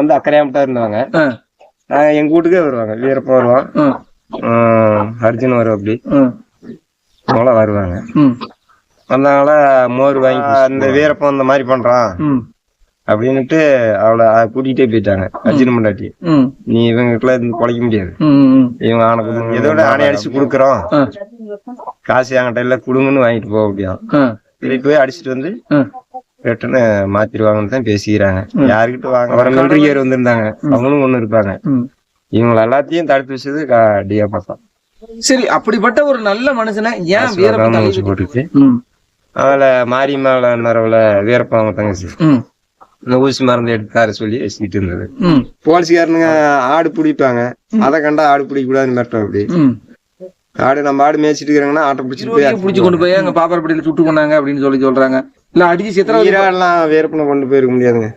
வந்து அக்கறையாமட்டா இருந்தாங்க. எங்க வீட்டுக்கே வருவாங்க. வீரப்பன் வருவான். அர்ஜுன் வரும் அப்படி. ம், அவங்களாம் வருவாங்க. ம், வந்தாங்களா மோர் வாங்கி அந்த வீரப்பன் இந்த மாதிரி பண்றான். ம், அப்படின்னுட்டு அவளை கூட்டிகிட்டே போயிட்டாங்க. அர்ஜுன் முண்டாட்டி ம், நீ இவங்களுக்குலாம் இருந்து குலைக்க முடியாது. இவங்க ஆன எதோட ஆணை அடிச்சு கொடுக்குறோம். காசு என்கிட்ட இல்ல குடுங்கன்னு வாங்கிட்டு போக அப்படியா ஆ, திருப்பி போய் அடிச்சிட்டு வந்து. ரிட்டர்னு மாத்திருவாங்கன்னு தான் பேசிக்கிறாங்க. யாருக்கிட்ட வாங்க அப்புறம் மிலிட்ரியர் வந்திருந்தாங்க. அவங்களும் ஒண்ணு இருப்பாங்க ம். இவங்க எல்லாத்தையும் தடுத்து வச்சது டிஎப்பா தான் சரி அப்படிப்பட்ட ஒரு நல்ல மனுஷனை ஏன் வீரப்பன் ஊசி போட்டுச்சு. ம், அவளை மாரியம்மாள நரவுல வீரப்பாங்க தங்கச்சி. ம், இந்த ஊசி மருந்து எடுத்து தர சொல்லி வச்சுக்கிட்டு இருந்தது. போலீஸ்காரனுங்க ஆடு பிடிப்பாங்க. அதை கண்டா ஆடு பிடிக்க கூடாதுன்னு மிரட்டும் அப்படி. ஆடு நம்ம ஆடு மேய்ச்சிட்டு இருக்கிறாங்கன்னா ஆட்டை பிடிச்சிட்டு போய் புடிச்சு கொண்டு போய் அங்க பாப்பாரப்பட்டியில சுட்டு கொண்டாங்க அப்படின்னு சொல்லி சொல்றாங்க. இல்ல அடிச்சு ஈராலாம் வீரப்பனை கொண்டு போயிருக்க முடியாதுங்க.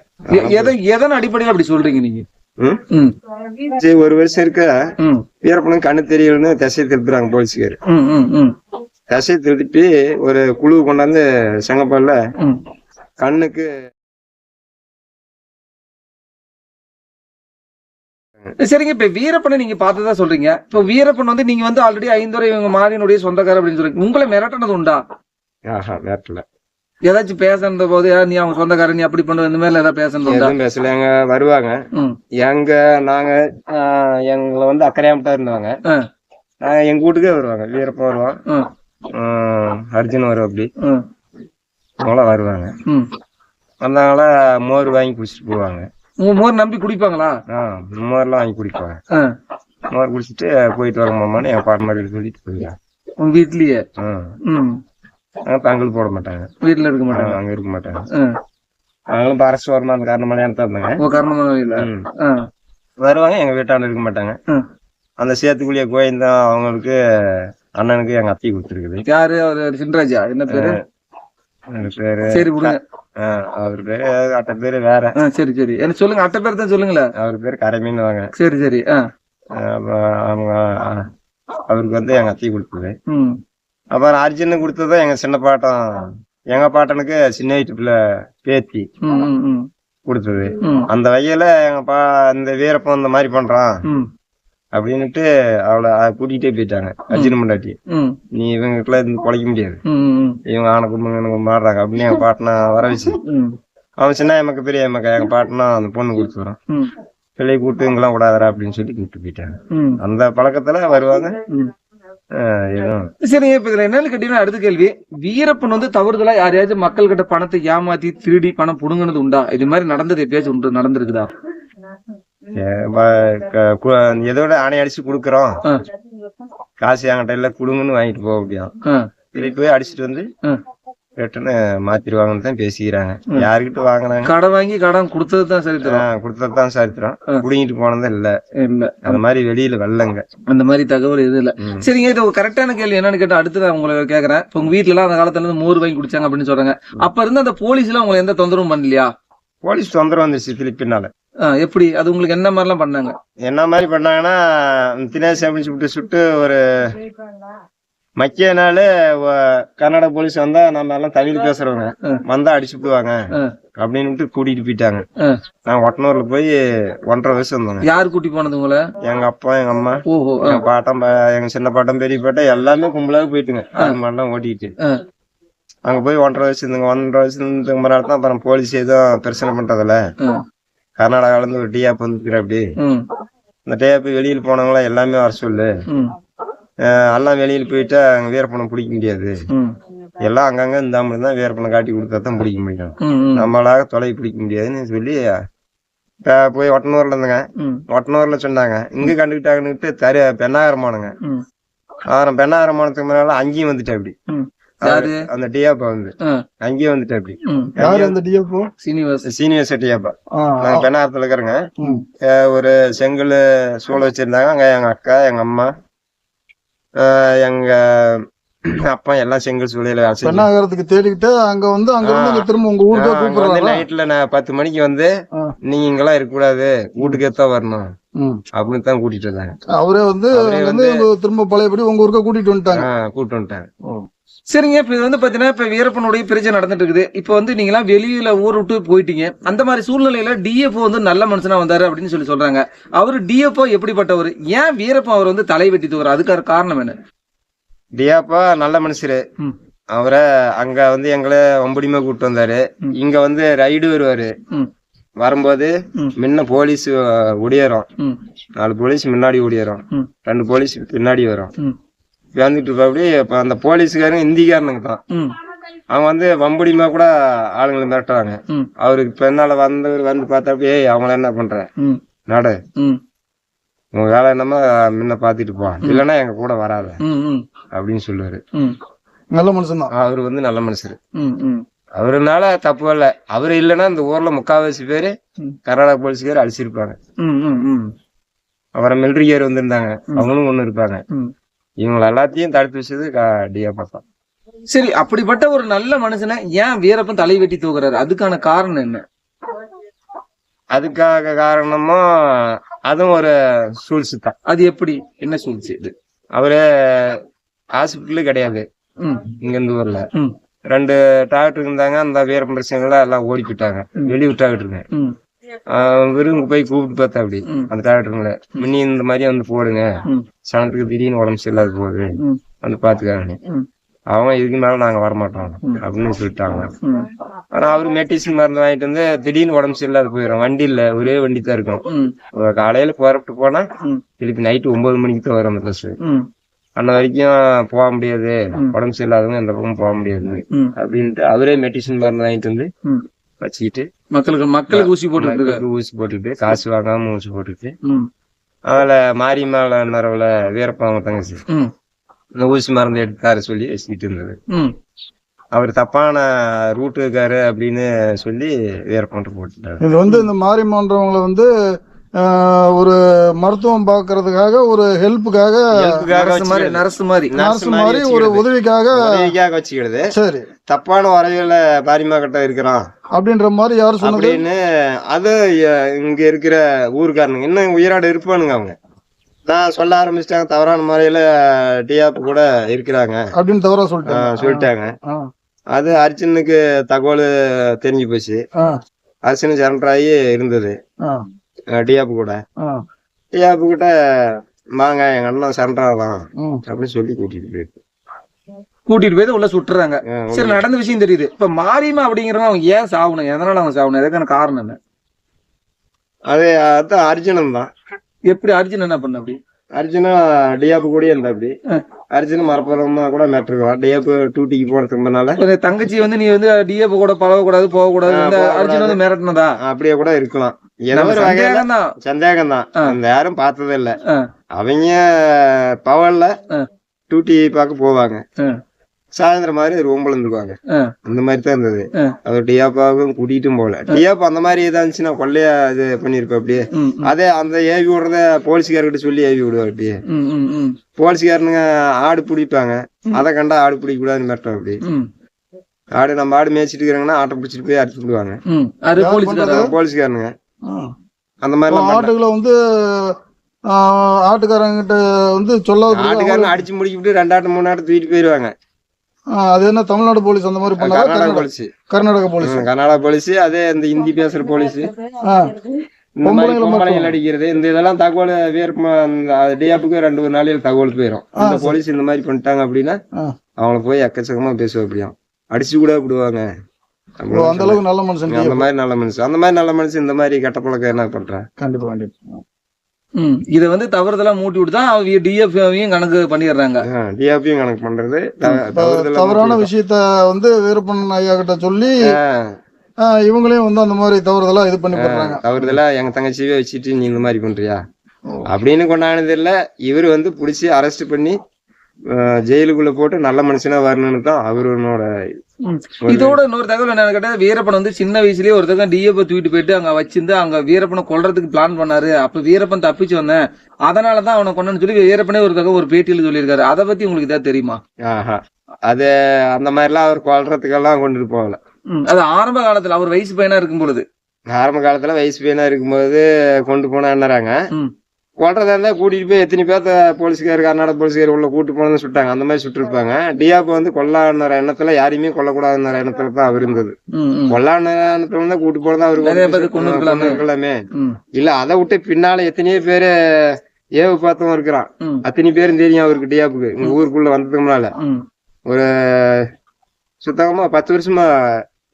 எதை எதன் அடிப்படையில் அப்படி சொல்றீங்க நீங்க? சரி ஒரு வருஷம் இருக்க ம், வீரப்பனுக்கு கண்ணு தெரியலன்னு திசையை திருப்புறாங்க போலீஸ்கார். திசையை திருப்பி ஒரு குழு கொண்டாந்து செங்கப்பால்ல. கண்ணுக்கு சரிங்க. இப்ப வீரப்பனை நீங்க பார்த்ததா சொல்றீங்க. இப்ப வீரப்பன் வந்து நீங்க வந்து ஆல்ரெடி ஐந்துவரை இவங்க மாறினுடைய சொந்தக்காரர் அப்படின்னு சொல்றீங்க. உங்களை மிரட்டினது உண்டா? ஆஹா வேட்டல ஏதாச்சும் பேசுற போது "ஏ, நீ அவங்க சொந்தக்காரன் நீ அப்படி பண்ண இந்த மாதிரி ஏதாவது உண்டா? எதுவும் பேசல. எங்க வருவாங்க. எங்க நாங்க எங்களை வந்து அக்கறையாமட்டா இருந்தாங்க எங்க வீட்டுக்கே வருவாங்க. வீரப்பன் வருவான். அர்ஜுன் வரும் அப்படி. அவங்களாம் வருவாங்க. வந்தாங்களா மோர் வாங்கி குடிச்சிட்டு போவாங்க. மோர் நம்பி குடிப்பாங்களா? மோர்லாம் வாங்கி குடிப்பாங்க. மோர் குடிச்சிட்டு போயிட்டு வர மாமான்னு என் பாட்னர் சொல்லிட்டு போயிருக்காங்க உங்க வீட்லயே? தங்கல் போட மாட்டாங்க. வீட்டுல இருக்க மாட்டாங்க? அங்க இருக்க மாட்டாங்க. அரசு வரணும் அந்த காரணமான இடத்துல இருந்தாங்க. உங்க காரணமாக இல்ல. வருவாங்க எங்க வீட்டாண்ட இருக்க மாட்டாங்க. அந்த சேத்துக்குழிய கோயந்தா அவங்களுக்கு அண்ணனுக்கு எங்க அத்தி கொடுத்துருக்குது. யாரு? அவரு சின்ராஜா? என்ன பேரு? பேரு சரி விடுங்க. அவர் பேரு அட்ட பேரு வேற. சரி சரி. என்ன சொல்லுங்க அட்டை பேர் தான் சொல்லுங்களேன். அவர் பேரு கரைமீன் வாங்க சரி. சரி அவங்க அவருக்கு வந்து எங்க அத்தி கொடுத்தது. அப்புறம் அர்ஜுனு கொடுத்ததும் எங்க சின்ன பாட்டம். எங்க பாட்டனுக்கு சின்ன வயிற்றுல பேத்தி கொடுத்தது. அந்த வகையில எங்க பா இந்த வீரப்பன் இந்த மாதிரி பண்றான். அப்படின்னுட்டு அவளை கூட்டிகிட்டே போயிட்டாங்க. அர்ஜுன் முண்டாட்டி. ம். நீ இவங்களுக்குலாம் இருந்து குலைக்க முடியாது. இவங்க ஆன குடும்பம் மாறுறாங்க அப்படின்னு எங்க பாட்டனை வர வச்சு. அவன் சின்ன எமக்கு பெரிய எமக்கு எங்க பாட்டனா அந்த பொண்ணு கொடுத்துறோம் ம். பிள்ளை கூட்டு இங்கெல்லாம் விடாதரா அப்படின்னு சொல்லி கூப்பிட்டு போயிட்டாங்க. அந்த பழக்கத்துல வருவாங்க. சரி இப்ப இதுல என்னன்னு கேட்டீங்கன்னா அடுத்த கேள்வி. வீரப்பன் வந்து தவறுதலா யாரையாச்சும் மக்கள் கிட்ட பணத்தை ஏமாத்தி திருடி பணம் புடுங்கினது உண்டா? இது மாதிரி நடந்தது எப்பயாச்சும் உண்டு நடந்திருக்குதா? எதோட ஆணை அடிச்சு கொடுக்குறோம். காசு என்கிட்ட இல்ல குடுங்கன்னு வாங்கிட்டு போக அப்படியா. திருப்பி போய் அடிச்சிட்டு வந்து. ரிட்டர்னு மாத்திருவாங்கன்னு தான் பேசிக்கிறாங்க. யாருக்கிட்ட வாங்கினாங்க? கடன் வாங்கி கடன் கொடுத்தது தான் சரி தரும் கொடுத்ததுதான் சரித்திரம். ஆ. புடிங்கிட்டு போனது இல்ல. இல்ல. அந்த மாதிரி வெளியில வெள்ளங்க அந்த மாதிரி தகவல் எதுவும் இல்ல. சரிங்க இது ஒரு கரெக்டான கேள்வி என்னன்னு கேட்டா அடுத்து நான் உங்களை கேக்குறேன். இப்ப உங்க வீட்ல எல்லாம் அந்த காலத்துல இருந்து மோர் வாங்கி குடிச்சாங்க அப்படின்னு சொல்றாங்க. அப்ப இருந்து அந்த போலீஸ் எல்லாம் உங்களை எந்த தொந்தரவும் பண்ணலையா? போலீஸ் தொந்தரவு வந்துருச்சு திருப்பினால எப்படி? அது உங்களுக்கு என்ன மாதிரிலாம் பண்ணாங்க? என்ன மாதிரி பண்ணாங்கன்னா தினேஷ் அப்படின்னு சொல்லிட்டு சுட்டு ஒரு மக்கிய நாள் கர்நாடக போலீஸ் வந்தா நம்ம எல்லாம் தமிழ் பேசுறவங்க. வந்தா அடிச்சு விடுவாங்க ஆ. அப்படின்னு கூட்டிட்டு போயிட்டாங்க. நான் ஒட்டனூர்ல போய் ஒன்றரை வயசு வந்தோங்க. யார் கூட்டி போனது உங்களை? எங்க அப்பா எங்க அம்மா. பாட்டம் எங்க சின்ன பாட்டம் பெரிய பாட்டம் எல்லாமே கும்பலாக போயிட்டுங்க. அது மாதிரிலாம் ஓட்டிட்டு. அங்க போய் ஒன்றரை வயசு இருந்துங்க. ஒன்றரை வயசு இருந்துக்கு முன்னாடி தான் அப்புறம் போலீஸ் எதுவும் பிரச்சனை பண்றதில்ல ஆ, கர்நாடகால இருந்து ஒரு டிஆப் வந்துக்கிற அப்படி இந்த டிஆப் வெளியில் போனவங்களா எல்லாமே வர சொல்லு. எல்லாம் வெளியில் போயிட்டா அங்க வீரப்பணம் பிடிக்க முடியாது. எல்லாம் அங்கங்க இந்த தான் வீரப்பணம் காட்டி கொடுத்தா தான் பிடிக்க முடியும். நம்மளாக தொலை பிடிக்க முடியாதுன்னு சொல்லி போய் ஒட்டனூர்ல இருந்துங்க. ஒட்டனூர்ல சொன்னாங்க. இங்க கண்டுக்கிட்டாங்கன்னுட்டு தர பெண்ணாகரமானுங்க. ம், ஆயிரம் பெண்ணாகரமானத்துக்கு முன்னால அங்கேயும் வந்துட்டா அப்படி. அந்த டிஆப்பா வந்து. ஆ, அங்கேயும் வந்துட்டா அப்படி. யாரு அந்த டிஎஃப்ஓ சீனிவாஸ். சீனியர் டிஆப்பா நாங்க பெண்ணாரத்துல இருக்கிறோங்க. ஒரு செங்கல் சூளை வச்சிருந்தாங்க. அங்க எங்க அக்கா எங்க அம்மா எங்க அப்பா எல்லாம் செங்கல் செஞ்சு- பெண்ணாகரத்துக்கு தேடிக்கிட்டு அங்க வந்து அங்க இருந்து திரும்ப உங்க ஊருக்கே கூப்பிடுறாங்க நைட்ல நான் பத்து மணிக்கு வந்து. நீங்க இங்கெல்லாம் இருக்க கூடாது வீட்டுக்கே தான் வரணும். அப்படின்னு தான் கூட்டிட்டு வந்தாங்க அவரே வந்து திரும்ப பழையபடி உங்க ஊருக்கே கூட்டிட்டு வந்துட்டாங்க. கூட்டிட்டு வந்துட்டாங்க சரிங்க இப்ப இது வந்து பாத்தீங்கன்னா இப்ப வீரப்பனுடைய பிரச்சனை நடந்துட்டு இருக்குது இப்ப வந்து நீங்க எல்லாம் வெளியில ஊர் விட்டு போயிட்டீங்க. அந்த மாதிரி சூழ்நிலையில டிஎஃப்ஓ வந்து நல்ல மனுஷனா வந்தாரு அப்படின்னு சொல்லி சொல்றாங்க. அவரு டிஎஃப்ஓ எப்படிப்பட்டவர்? ஏன் வீரப்பன் அவர் வந்து தலை வெட்டி தூக்குறாரு அதுக்கான காரணம் என்ன? டியாப்பா நல்ல மனுஷரு. அவரை அங்க வந்து எங்களை ஒம்படிமா கூப்பிட்டு வந்தாரு. இங்க வந்து ரைடு வருவாரு. வரும்போது. முன்ன போலீஸ் ஒடியாரம் ம், நாலு போலீஸ் முன்னாடி ஓடியாரம் ம். ரெண்டு போலீஸ் பின்னாடி வரும். ம், வந்துட்டு இருப்பாப்படி. இப்ப அந்த போலீஸ்காரங்க இந்திக்காரனுங்க தான். அவங்க வந்து வம்படிமா கூட ஆளுங்களை மிரட்டுறாங்க. அவருக்கு பின்னால வந்தவர் வந்து பார்த்தாப்ப ஏய் அவங்கள என்ன பண்ற? நடு. உங்க வேலை என்னமோ முன்ன பாத்துட்டு போ. இல்லைன்னா எங்க கூட வராத. அப்படின்னு சொல்லுவாரு. நல்ல மனுஷன் தான் அவர் வந்து நல்ல மனுஷரு. அவருனால தப்பு இல்ல. அவர் இல்லைன்னா இந்த ஊர்ல முக்காவாசி பேரு. கர்நாடக போலீஸ்கார் அழிச்சிருப்பாங்க. அப்புறம் மிலிட்ரிக்கார் வந்திருந்தாங்க. அவங்களும் ஒண்ணு இருப்பாங்க. ம். இவங்க எல்லாத்தையும் தடுத்து வச்சது டிஎப்பா தான். சரி அப்படிப்பட்ட ஒரு நல்ல மனுஷனை ஏன் வீரப்பன் தலை வெட்டி தூக்குறாரு? அதுக்கான காரணம் என்ன? அதுக்காக காரணமும் அதுவும் ஒரு சூழ்ச்சி தான். அது எப்படி? என்ன சொல்லுச்சு இது? அவரு ஹாஸ்பிட்டலு கிடையாது. இங்க இந்த ஊர்ல ரெண்டு டாக்டர் இருந்தாங்க அந்த வீரம் பிரச்சனைல எல்லாம் ஓடி போயிட்டாங்க. வெளி விட்டாகிட்டு ம், விரும்பு போய் கூப்பிட்டு பார்த்தா அப்படி. அந்த டாக்டருங்களை முன்னி இந்த மாதிரி வந்து போடுங்க. சனத்துக்கு திடீர்னு உடம்பு சரியில்லாத போகுது. வந்து பாத்துக்காங்க. அவங்க இதுக்கு மேல நாங்க வரமாட்டோம். அப்படின்னு சொல்லிட்டாங்க. ஆனா அவரு மெடிசின் மருந்து வாங்கிட்டு வந்து திடீர்னு உடம்பு சரியில்லாத போயிடும். வண்டி இல்ல. ஒரே வண்டி தான் இருக்கும் காலையில புறப்பட்டு போனா. திருப்பி நைட்டு ஒன்பது மணிக்கு தான் வரும் அந்த பஸ் அன்ன வரைக்கும் போக முடியாது. உடம்பு சரியில்லாதவங்க இந்த பக்கம் போக முடியாது. அப்படின்ட்டு அவரே மெடிசின் மருந்து வாங்கிட்டு வந்து. வச்சுக்கிட்டு மக்களுக்கு மக்களுக்கு ஊசி போட்டு ஊசி போட்டுக்கிட்டு காசு வாங்காம ஊசி போட்டுக்கிட்டு ம், அதில் மாரியம்மாள் நரவுல வீரப்பாங்க தங்கச்சி. ம், இந்த ஊசி மருந்து எடுத்து தர சொல்லி வச்சுக்கிட்டு இருந்தது. ம். அவர் தப்பான ரூட் இருக்காரு அப்படின்னு சொல்லி வீரப்பன்ட்டு போட்டுட்டாரு. இது வந்து இந்த மாரியம்மன்றவங்களை வந்து ஒரு மருத்துவம் பார்க்கறதுக்காக ஒரு ஹெல்ப்புக்காக நரசு மாதிரி நர்ஸ் மாதிரி ஒரு உதவிக்காக வச்சுக்கிறது. சரி. தப்பான உறவுல பாரிமா கிட்ட இருக்கிறான். அப்படின்ற மாதிரி யார் சொன்னது? அது இங்க இருக்கிற ஊருக்காரனுங்க. இன்னும் உயிரோட இருப்பானுங்க அவங்க. நான் சொல்ல ஆரம்பிச்சிட்டாங்க தவறான முறையில டிஆப் கூட இருக்கிறாங்க. அப்படின்னு தவறா சொல்லிட்டாங்க. சொல்லிட்டாங்க. அது அர்ஜுனுக்கு தகவல் தெரிஞ்சு போச்சு. ஆ, அர்ஜுன் சரண்டர் ஆகி இருந்தது. டிஆப் கூட. டிஆப் கிட்ட வாங்க எங்க அண்ணன் சரண்டர் ஆகலாம் ம். அப்படின்னு சொல்லி கூட்டிட்டு போயிருக்கு கூட்டிட்டு போய் உள்ள சுட்டுறாங்க. சரி நடந்த விஷயம் தெரியுது. இப்ப மாரியம்மா அப்படிங்கிறவங்க அவங்க ஏன் சாவணும்? எதனால அவங்க சாவணும்? எதுக்கான காரணம் என்ன? அது அதான் அர்ஜுனன் தான். எப்படி அர்ஜுன் என்ன பண்ண அப்படி? அர்ஜுனா டிஆப் கூட இருந்தா அப்படி. அர்ஜுன் மரப்பரமா கூட மேட்டிருக்கலாம் டிஆப் டூட்டிக்கு போனதுனால தங்கச்சி வந்து நீ வந்து டிஎஃப் கூட பழக கூடாது போக கூடாது ஆ, இந்த போகக்கூடாது. அர்ஜுன் வந்து மிரட்டினதா? அப்படியே கூட இருக்கலாம். சந்தேகம் தான். அந்த யாரும் பார்த்ததே இல்ல. அவங்க பவர்ல ஆ. டூட்டி பார்க்க போவாங்க. சாயந்தரம் மாதிரி ரூம்ல இருந்துக்குவாங்க ஆ. இந்த மாதிரி தான் இருந்தது ஆ. அவர் டியாப்பாவும் கூட்டிட்டும் போகல டியாப் அந்த மாதிரி ஏதா இருந்துச்சுன்னா கொள்ளையா இது பண்ணிருப்பா அப்படியே அதே அந்த ஏவி விடுறத போலீஸ்காரர்கிட்ட சொல்லி ஏவி விடுவார் அப்படியே போலீஸ்காரனுங்க ஆடு பிடிப்பாங்க அதை கண்டா ஆடு பிடிக்க கூடாதுன்னு மிரட்டும் அப்படி ஆடு நம்ம ஆடு மேய்ச்சிட்டு இருக்கிறாங்கன்னா ஆட்டை பிடிச்சிட்டு போய் அடிச்சு விடுவாங்க. அது? போலீஸ்காரனுங்க. அந்த மாதிரி ஆட்டுகளை வந்து ஆஹ், ஆட்டுக்காரங்கிட்ட வந்து சொல்லாத ஆட்டுக்காரன் அடிச்சு முடிக்கிட்டு ரெண்டு ஆட்டு மூணு ஆட்டு தூக்கிட்டு போயிருவாங்க. அது என்ன தமிழ்நாடு போலீஸ் அந்த மாதிரி பண்ணாரா? Karnataka police. Karnataka police. Karnataka police அதே இந்த ஹிந்தி பேசுற போலீஸ். இந்த மாதிரி பொம்பளைகள். அடிக்கிறது இந்த இதெல்லாம் தகவல் அந்த டிஆப்புக்கு ரெண்டு ஒரு நாளையில் தகவல் போயிடும் இந்த போலீஸ் இந்த மாதிரி பண்ணிட்டாங்க அப்படின்னா. அவங்கள போய் எக்கச்சக்கமா பேசுவோம் அப்படியும் அடிச்சு கூட விடுவாங்க. அந்த அளவுக்கு நல்ல மனுஷன் அந்த மாதிரி நல்ல மனுஷன். அந்த மாதிரி நல்ல மனுஷன் இந்த மாதிரி கெட்ட பழக்கம் என்ன பண்றேன் கண்டிப்பா கண்டிப்பா. ம். இத வந்து தவறுதலா மூட்டி விட்டு தான் அவங்க டிஎஃப்ஐயும் கணக்கு பண்ணிடுறாங்க. டிஆப்பியும் கணக்கு பண்றது. தவறான விஷயத்த வந்து வீரப்பன் ஐயா கிட்ட சொல்லி இவங்களையும் வந்து அந்த மாதிரி தவறுதலா இது பண்ணி போடுறாங்க. தவறுதலா எங்க தங்கச்சியவே வச்சுட்டு நீ இந்த மாதிரி பண்றியா? அப்படின்னு கொண்டாடினது இல்ல. இவர் வந்து புடிச்சு அரெஸ்ட் பண்ணி ஜெயிலுக்குள்ள போட்டு நல்ல மனுஷனா வரணும்னு தான் அவரோட. இதோட இன்னொரு தகவல் என்னன்னு கேட்டா வீரப்பன் வந்து சின்ன வயசுலயே ஒரு தகவல் டிஎஃப் தூக்கிட்டு போயிட்டு அங்க வச்சிருந்து அங்க வீரப்பனை கொல்றதுக்கு பிளான் பண்ணாரு. அப்ப வீரப்பன் தப்பிச்சு வந்தேன். அதனாலதான் அவனை கொண்டன்னு சொல்லி வீரப்பனே ஒரு தகவல் ஒரு பேட்டியில சொல்லியிருக்காரு. அதை பத்தி உங்களுக்கு ஏதாவது தெரியுமா? அது அந்த மாதிரிலாம் அவர் கொல்றதுக்கெல்லாம் கொண்டுட்டு போகல. அது ஆரம்ப காலத்துல அவர் வயசு பையனா இருக்கும் பொழுது ஆரம்ப காலத்துல வயசு பையனா இருக்கும்போது கொண்டு போனா என்னறாங்க ம். கொல்றதா இருந்தா கூட்டிட்டு போய் எத்தனை பேர்த்த போலீஸ்கார் கர்நாடக போலீஸ்கார் உள்ள கூட்டு போனதுன்னு சுட்டாங்க அந்த மாதிரி சுட்டிருப்பாங்க. டியாப் வந்து கொல்லாடுற எண்ணத்துல யாரையுமே கொல்லக்கூடாதுன்ற எண்ணத்துல தான் அவர் இருந்தது. கொல்லாடுற எண்ணத்துல தான் கூட்டு போனதா நிறைய பேர் அவருக்கு கொன்னு இருக்கலாமே. இல்ல அதை விட்டு பின்னால எத்தனையோ பேரு ஏவு பார்த்தவன் இருக்கிறான் அத்தனை பேரும் தெரியும் அவருக்கு டியாப்புக்கு இங்க ஊருக்குள்ள வந்ததுக்கு முன்னால. ம். ஒரு சுத்தமா பத்து வருஷமா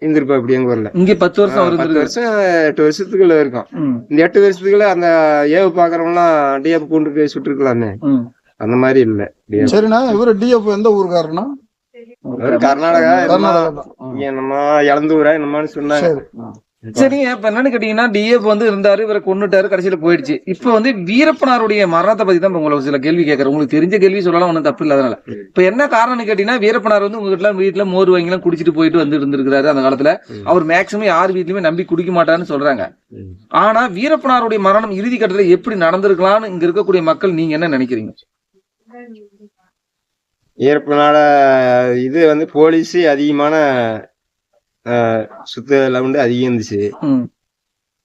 இருந்திருப்பா இப்படி எங்க ஊர்ல இங்க பத்து வருஷம் பத்து. வருஷம் எட்டு வருஷத்துக்குள்ள இருக்கும். இந்த எட்டு வருஷத்துக்குள்ள அந்த ஏவு பாக்குறவங்க எல்லாம் டிஎப் கொண்டு போய் சுட்டுருக்கலாமே. அந்த மாதிரி இல்ல. சரிண்ணா இவரு டிஎஃப் எந்த ஊருக்காரண்ணா ஒரு கர்நாடகா என்னமோ இளந்தூரா என்னமான்னு சொன்னாங்க சரி. சரிங்க இப்ப என்னன்னு கேட்டீங்கன்னா டிஎஃப் வந்து இருந்தாரு இவரை கொன்னுட்டாரு கடைசியில போயிடுச்சு. இப்ப வந்து வீரப்பனாருடைய மரணத்தை பத்தி தான் உங்களை சில கேள்வி கேட்கறேன் உங்களுக்கு தெரிஞ்ச கேள்வி சொல்லலாம் ஒன்றும் தப்பு இல்ல அதனால. இப்ப என்ன காரணம்னு கேட்டீங்கன்னா வீரப்பனார் வந்து உங்க வீட்டுல வீட்டுல மோர் வாங்கி எல்லாம் குடிச்சிட்டு போயிட்டு வந்து இருந்திருக்காரு அந்த காலத்துல. அவர் மேக்சிமம் யார் வீட்லயுமே நம்பி குடிக்க மாட்டாருன்னு சொல்றாங்க. ஆனா வீரப்பனாருடைய மரணம் இறுதி கட்டத்துல எப்படி நடந்திருக்கலாம்னு இங்க இருக்கக்கூடிய மக்கள் நீங்க என்ன நினைக்கிறீங்க? வீரப்பனால இது வந்து போலீஸ் அதிகமான சுத்த லவுண்டு அதிகம் இருந்துச்சு.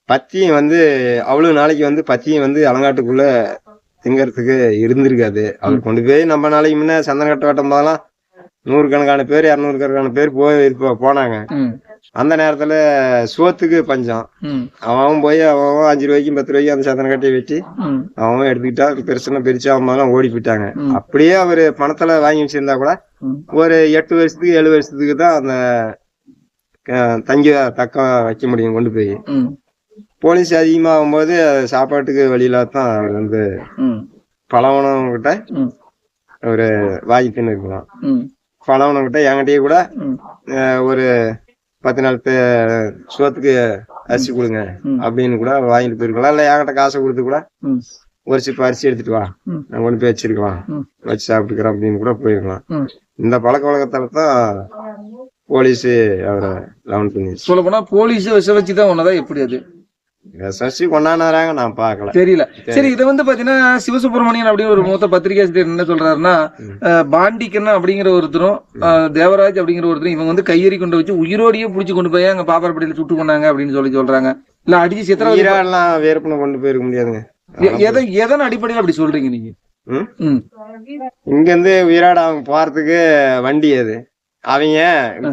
பத்தியம் வந்து அவ்வளவு நாளைக்கு வந்து பத்தியம் வந்து அலங்காட்டுக்குள்ள திங்கறதுக்கு இருந்திருக்காது. அவர் கொண்டு போய் நம்ம நாளைக்கு முன்ன சந்தன கட்ட வட்டம் போதெல்லாம் நூறுக்கணக்கான பேர் இரநூறு கணக்கான பேர் போய் போனாங்க. அந்த நேரத்துல சோத்துக்கு பஞ்சம். அவன் போய் அவன் அஞ்சு ரூபாய்க்கும் பத்து ரூபாய்க்கும் அந்த சந்தன கட்டையை வெட்டி அவன் எடுத்துக்கிட்டா பெருசுனா பிரிச்சு அவன் ஓடி போயிட்டாங்க. அப்படியே அவரு பணத்துல வாங்கி வச்சிருந்தா கூட. ஒரு எட்டு வருஷத்துக்கு ஏழு வருஷத்துக்கு தான் அந்த தங்கி தக்க வைக்க முடியும் கொண்டு போய். போலீஸ் அதிகமாகும் போது சாப்பாட்டுக்கு வழியில தான் அவர் வந்து பழவனவங்கிட்ட ஒரு வாங்கி தின்னு இருக்கலாம் பழவனவங்கிட்ட என்கிட்டயே கூட ஒரு பத்து நாள் சோத்துக்கு அரிசி கொடுங்க. அப்படின்னு கூட வாங்கிட்டு போயிருக்கலாம். இல்ல என்கிட்ட காசை கொடுத்து கூட ஒரு சிப்ப அரிசி எடுத்துட்டு வா. நான் கொண்டு போய் வச்சிருக்கலாம். வச்சு சாப்பிட்டுக்கிறேன் அப்படின்னு கூட போயிருக்கலாம். இந்த பழக்க வழக்கத்தால தான் போலீஸ் அவரை லவன் பண்ணிடுச்சு சொல்ல போனா போலீஸ் விஷ வச்சுதான் ஒன்னதான் எப்படி அது? சசி கொண்டாடுறாங்க நான் பார்க்கல. தெரியல. சரி இதை வந்து பாத்தீங்கன்னா சிவசுப்பிரமணியன் அப்படின்னு ஒரு மூத்த பத்திரிகை என்ன சொல்றாருன்னா பாண்டிக்கண்ணன் அப்படிங்கிற ஒருத்தரும் தேவராஜ் அப்படிங்கிற ஒருத்தரும் இவங்க வந்து கையெறி கொண்டு வச்சு உயிரோடையே புடிச்சு கொண்டு போய் அங்க பாப்பாரப்பட்டியில சுட்டு கொண்டாங்க அப்படின்னு சொல்லி சொல்றாங்க. இல்ல அடிச்சு சித்திரவதை ஈரான்லாம் வேறுபன கொண்டு போயிருக்க முடியாதுங்க. எ- எதை எதன் அடிப்படையில் அப்படி சொல்றீங்க நீங்க? இங்க இருந்து உயிராட அவங்க போறதுக்கு வண்டி அது. அவங்க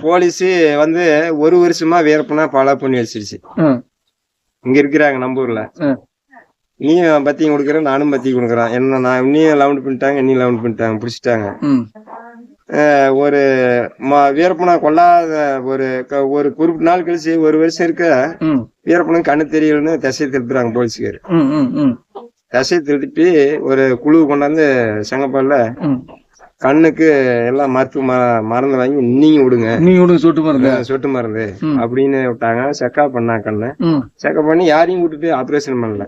போலீஸ் வந்து ஒரு வருஷமா வேறுபனா பல பண்ணி வச்சிருச்சு. இங்க இருக்கிறாங்க நம்ம ஊர்ல. நீயும் பத்தியும் கொடுக்குறேன் நானும் பத்தி கொடுக்குறேன். என்ன நான் இன்னும் லவுண்ட் பண்ணிட்டாங்க இன்னும் லவுண்ட் பண்ணிட்டாங்க பிடிச்சிட்டாங்க. ஒரு வீரப்பனை கொல்லாத ஒரு ஒரு குறிப்பிட்ட நாள் கழிச்சு ஒரு வருஷம் இருக்க ம், வீரப்பனும் கண்ணு தெரியலன்னு திசையை திருப்புறாங்க போலீஸ்கார் திசையை திருப்பி ஒரு குழு கொண்டாந்து செங்கப்பால்ல. கண்ணுக்கு எல்லாம் மருத்துவ மருந்து வாங்கி நீங்க விடுங்க. நீங்க விடுங்க சொட்டு அஹ் சொட்டு மருந்து. அப்படின்னு விட்டாங்க. செக்கப் பண்ணாங்க கண்ணு. செக்கப் பண்ணி யாரையும் கூட்டிட்டு ஆபரேஷன் பண்ணல.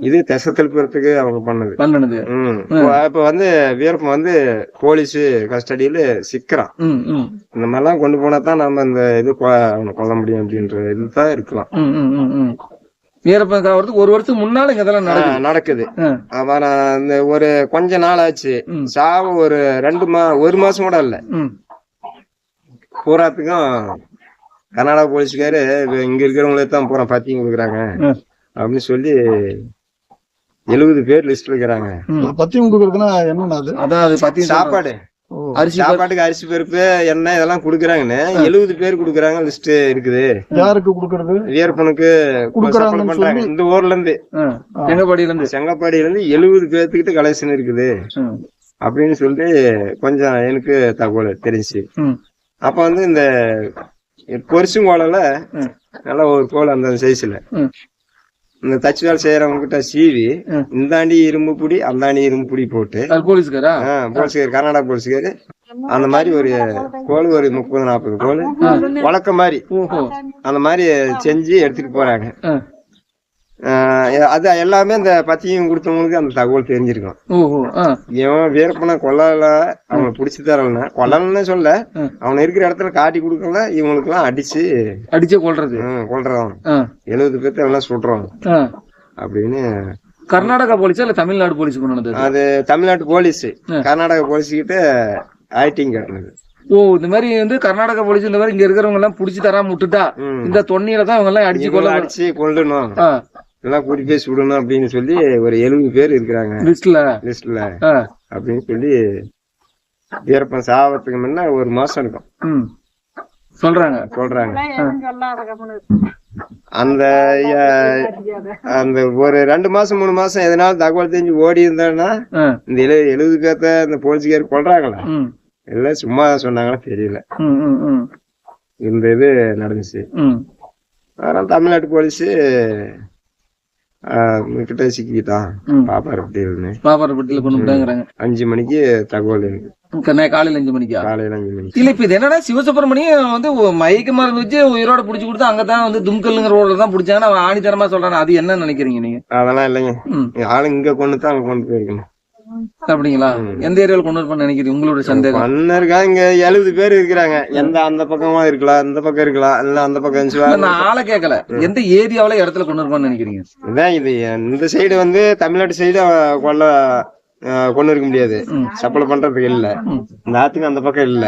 இது திசை திருப்புறதுக்கு அவங்க பண்ணது. பண்ணனது ம். இப்ப வந்து வீரப்பன் வந்து போலீஸ் கஸ்டடியில சிக்கிறான். இந்த மாதிரிலாம் கொண்டு போனா தான் நம்ம இந்த இது கொல்ல முடியும் அப்படின்ற இதுதான் இருக்கலாம். வீரப்பன் காவறதுக்கு ஒரு வருஷத்துக்கு முன்னால இங்க இதெல்லாம் நடக்குது. நடக்குது. அப்புறம் இந்த ஒரு கொஞ்ச நாள் ஆச்சு. சாவு ஒரு ரெண்டு மா ஒரு மாசம் கூட இல்ல. பூராத்துக்கும் கர்நாடகா போலீஸ்காரு இங்க இருக்கிறவங்களே தான் பூரா பத்தியும் கொடுக்குறாங்க. அப்படின்னு சொல்லி எழுபது பேர் லிஸ்ட் இருக்கிறாங்க. பத்தியம் கொடுக்கறதுன்னா என்னண்ணா அது? அதான் அது பத்தி சாப்பாடு. அரிசி சாப்பாட்டுக்கு அரிசி பருப்பு எண்ணெய் இதெல்லாம் கொடுக்குறாங்கன்னு எழுபது பேர் கொடுக்குறாங்க லிஸ்ட் இருக்குது. யாருக்கு கொடுக்கறது? பண்றாங்க. இந்த ஊர்ல இருந்து செங்கப்பாடியில இருந்து எழுபது பேர்த்துக்கிட்ட கலெக்ஷன் இருக்குது. அப்படின்னு சொல்லி கொஞ்சம் எனக்கு தகவல் தெரிஞ்சு அப்ப வந்து இந்த பொரிசுங்கோலைல ம். நல்ல ஒரு கோல் அந்த சைஸ்ல. இந்த தச்சு வேலை செய்யறவங்க கிட்ட சீவி. இந்தாண்டி இரும்பு புடி அந்தாண்டி இரும்பு புடி போட்டு. போலீஸ்காரா? போலீஸ்கார் கர்நாடகா போலீஸ்காரு அந்த மாதிரி ஒரு கோல் ஒரு முப்பது நாற்பது கோல். வழக்கம் மாதிரி. அந்த மாதிரி செஞ்சு எடுத்துட்டு போறாங்க. அது எல்லாமே அந்த பத்தியும் கொடுத்தவங்களுக்கு அந்த தகவல் தெரிஞ்சிருக்கும் இவன் வீரப்பனை கொல்லல அவனை பிடிச்சி தரலன்னு. கொல்லன்னு சொல்ல. அவன் இருக்கிற இடத்துல காட்டி கொடுக்கல இவங்களுக்கு எல்லாம் அடிச்சு அடிச்சே கொல்றவன் ஆ, எழுபது பேர்த்த எல்லாம் சுடுறோம் ஆ. அப்படின்னு. கர்நாடகா போலீஸா இல்ல தமிழ்நாடு போலீஸ் கொண்டு அது? தமிழ்நாட்டு போலீஸ். கர்நாடகா போலீஸ் கிட்ட ஆக்டிங் கட்டினது. ஓ இந்த மாதிரி வந்து கர்நாடகா போலீஸ் இந்த மாதிரி இங்க இருக்கிறவங்க எல்லாம் புடிச்சு தராம விட்டுட்டா. இந்த தொன்னியில தான் அவங்க எல்லாம் அடிச்சு இவங்களை அடிச்சு கொல்லணும். எல்லாம் கூட்டி போய் சுடணும் அப்படின்னு சொல்லி ஒரு எழுபது பேர் இருக்கிறாங்க. லிஸ்ட்ல? லிஸ்ட்ல. அப்படின்னு சொல்லி வீரப்பன் சாவத்துக்கு முன்ன ஒரு மாசம் இருக்கும். ம். சொல்றாங்க. சொல்றாங்க. அந்த அந்த ஒரு ரெண்டு மாசம் மூணு மாசம் எதனால தகவல் தெரிஞ்சு ஓடி இருந்தான்னா ஆ, இந்த எழு எழுபது பேர்த்த இந்த போலீஸ்கார் கொள்றாங்களா எல்லாம் சும்மா சொன்னாங்களா தெரியல. இந்த இது நடந்துச்சு. ம். அதனால தமிழ்நாட்டு போலீஸ் கிட்ட சிக்கிட்டான் ம். பாப்பாரு அப்படின்னு பாப்பாரப்பட்டியில கொண்டு விட்டாங்கிறாங்க. அஞ்சு மணிக்கு தகவல் காலையில அஞ்சு மணிக்கா? காலையில அஞ்சு மணிக்கு. இல்ல இப்ப இது என்னன்னா சிவசுப்பிரமணியம் வந்து மயக்க மருந்து வச்சு உயிரோட புடிச்சு கொடுத்து அங்கதான் வந்து தும்கல்ங்கிற ரோட்ல தான் புடிச்சாங்கன்னு அவன் ஆணித்தரமா சொல்றான்? அது என்ன நினைக்கிறீங்க நீங்க? அதெல்லாம் இல்லைங்க. ஆளு இங்க கொண்டு தான் அங்க கொண்டு போயிருக்கணும். அப்படிங்களா எந்த ஏரியாவில் கொண்டு வரப்ப நினைக்கிறீங்க? உங்களோட சந்தேகம். பண்ணருக்கா இங்க எழுபது பேர் இருக்கிறாங்க. எந்த அந்த பக்கமா இருக்கலாம் இந்த பக்கம் இருக்கலாம் இல்ல அந்த பக்கம் இருந்துச்சு நான் ஆளை கேட்கல. எந்த ஏரியாவுல இடத்துல கொண்டு வரப்பான்னு நினைக்கிறீங்க? இதான் இது இந்த சைடு வந்து தமிழ்நாட்டு சைடு அஹ், கொண்டு இருக்க முடியாது. சப்ளை பண்றதுக்கு இல்ல. இந்த ஆத்துக்கு அந்த பக்கம் இல்ல.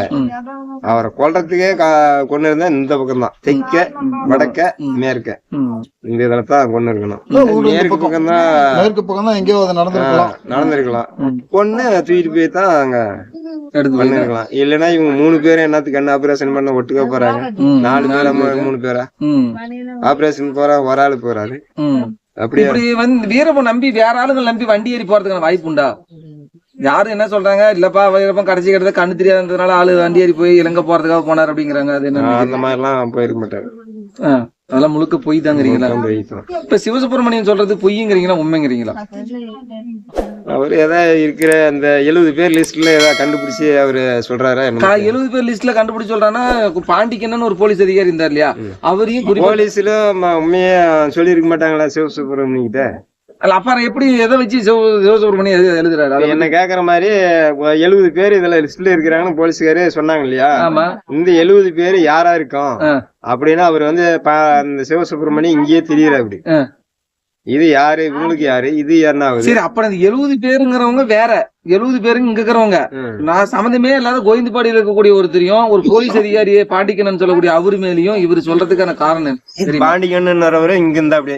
அவரை கொல்றதுக்கே கா- கொண்டு இருந்தா இந்த பக்கம் தான். தெற்க வடக்க மேற்க. இந்த இதுல தான் கொண்டு இருக்கணும் மேற்கு பக்கம். தான் மேற்கு பக்கம் தான் எங்கேயோ நடந்திருக்கலாம். நடந்திருக்கலாம். பொண்ணு தூக்கிட்டு போய் தான் அங்க எடுத்து பண்ணிருக்கலாம். இல்லைன்னா இவங்க மூணு பேரும் என்னத்துக்கு என்ன ஆபரேஷன் பண்ண ஒட்டுக்க போறாங்க. நாலு பேரா மூணு பேரா. ஆபரேஷன் போறா ஒரு ஆளு போறாரு. இப்படி வந்து வீரப்பன் நம்பி வேற ஆளுங்க நம்பி வண்டி ஏறி போறதுக்கான வாய்ப்பு உண்டா? யாரும் என்ன சொல்றாங்க? இல்லப்பா வீரப்பன் கடைசி கிட்ட கண்ணு தெரியாததுனால ஆளு வண்டி ஏறி போய் இலங்கை போறதுக்காக போனார் அப்படிங்கிறாங்க. அது என்ன அந்த மாதிரி எல்லாம் போயிருக்க மாட்டாரு. அதெல்லாம் முழுக்க பொய் தாங்கிறீங்களா இப்ப சிவசுப்பிரமணியன் சொல்றது பொய்யுங்கிறீங்களா உண்மைங்கிறீங்களா? அவர் ஏதாவது இருக்கிற அந்த எழுபது பேர் லிஸ்ட்ல ஏதாவது கண்டுபிடிச்சு அவரு சொல்றாரா எழுபது பேர் லிஸ்ட்ல கண்டுபிடிச்சு சொல்றான்னா பாண்டிக்கண்ணன் ஒரு போலீஸ் அதிகாரி இருந்தார் இல்லையா? அவரையும் போலீஸ்ல உண்மையே சொல்லியிருக்க மாட்டாங்களா சிவசுப்ரமணியம் கிட்ட? அல்ல, அப்புறம் எப்படி எதை வச்சு சிவ சிவசுப்பிரமணியம் எழு- எழுதுறாரு? என்ன கேக்குற மாதிரி எழுபது பேர் இதுல லிஸ்ட்ல இருக்கிறாங்கன்னு போலீஸ்காரு சொன்னாங்க இல்லையா? ஆமா. இந்த எழுபது பேர் யாரா இருக்கும். அப்படின்னு அவர் வந்து இந்த சிவசுப்ரமணியம் இங்கேயே தெரியல அப்படி. இது யாரு? இவங்களுக்கு யாரு? இது என்ன சரி அப்புறம் அந்த எழுபது பேருங்கிறவங்க வேற. எழுபது பேருங்க இங்க இருக்கிறவங்க. நான் சம்மந்தமே இல்லாத கோவிந்தபாடியில் இருக்கக்கூடிய ஒருத்தரையும் ஒரு போலீஸ் அதிகாரி பாண்டிக்கண்ணன் சொல்லக்கூடிய அவரு மேலயும் இவர் சொல்றதுக்கான காரணம். பாண்டிகண்ணன்றவரு இங்க இருந்தா அப்படி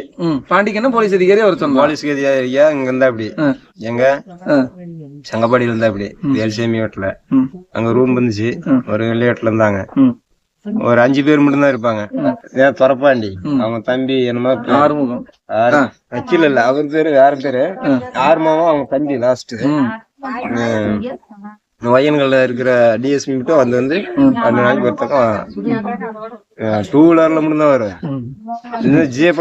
பாண்டிக்கண்ணன் போலீஸ் அதிகாரி அவர் சொன்னார். போலீஸ் ஐயா இங்க இருந்தா அப்படி. எங்க. சங்கப்பாடியில இருந்தா அப்படி எல்சிஎம் வீட்டுல. அங்க ரூம் இருந்துச்சு. ஒரு வெள்ளையாட்டுல இருந்தாங்க. ஒரு அஞ்சு பேர் மட்டும் தான் இருப்பாங்க ஏன் துறப்பாண்டி அவங்க தம்பி என்னமோ. ஆறுமுகம். ஆறு- வக்கீல் இல்ல அவர் பேரு வேற பேரு. ஆர்மாவும் அவங்க தம்பி லாஸ்ட் ம். வயன்கள்ல இருக்கிற டிஎஸ்பி மட்டும் வந்து வந்து ரெண்டு நாளைக்கு ஒருத்தக்கம் டூ வீலர்ல மட்டும் தான் வரும் ஜிஎஃப்